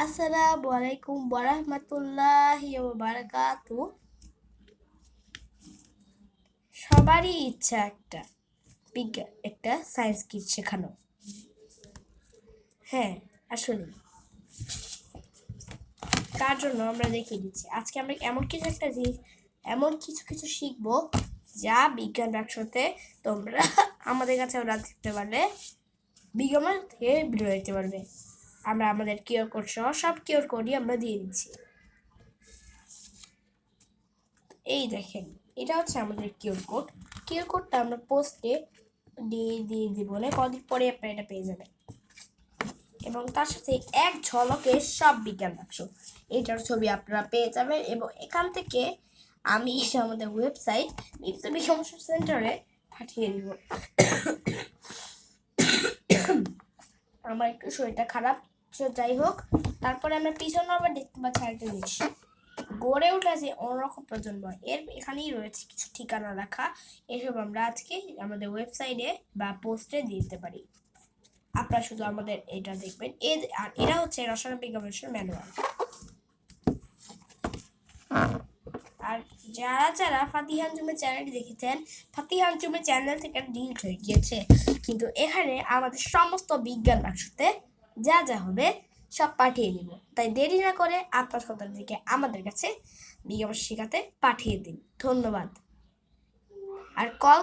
আসসালামু আলাইকুম বরহমতুল্লাহি বারাকাতু সবারই ইচ্ছা একটা বিজ্ঞান একটা সায়েন্স কিট শেখানো। হ্যাঁ আসলে তার জন্য আমরা দেখিয়ে দিচ্ছি। আজকে আমরা এমন কিছু একটা জিনিস এমন কিছু কিছু শিখব যা বিজ্ঞান বাক্সতে তোমরা আমাদের কাছে ওরা দেখতে পারলে, বিজ্ঞান থেকে দেখতে পারবে। আমরা আমাদের কিওর কোড সহ সব কিওর কোডই আমরা দিয়ে দিচ্ছি। এই দেখেন, এটা হচ্ছে আমাদের কিওর কোড কিওর কোডটা আমরা পোস্টে দিয়ে দিয়ে দিব না, কদিন পরে আপনারা এটা পেয়ে যাবেন। এবং তার সাথে এক ঝলকে সব বিজ্ঞান বাক্স, এটার ছবি আপনারা পেয়ে যাবেন এবং এখান থেকে আমি আমাদের ওয়েবসাইট সমস্যা সেন্টারে পাঠিয়ে দিব। আমার একটু শরীরটা খারাপ যাই হোক, তারপরে আমরা পিছনে আবার দেখতে পাচ্ছি আরেকটা জিনিস। গড়ে উঠেছে অন্যরকম প্রজন্ম। এর এখানেই রয়েছে কিছু ঠিকানা রাখা। এসব আমরা আজকে আমাদের ওয়েবসাইটে বা পোস্টে দিতে পারি। আপনারা শুধু আমাদের এটা দেখবেন। এর আর এরা হচ্ছে রসায়ন বিজ্ঞান ম্যানুয়াল আর যারা যারা ফাতিহান জুমের চ্যানেলটি দেখেছেন ফাতিহান জুমের চ্যানেল থেকে ডিলিট হয়ে গিয়েছে। কিন্তু এখানে আমাদের সমস্ত বিজ্ঞান বাক্সতে যা যা হবে সব পাঠিয়ে দিব। তাই দেরি না করে আপনার সন্তানদেরকে আমাদের কাছে বিজ্ঞাপন শেখাতে পাঠিয়ে দিন। ধন্যবাদ। আর কল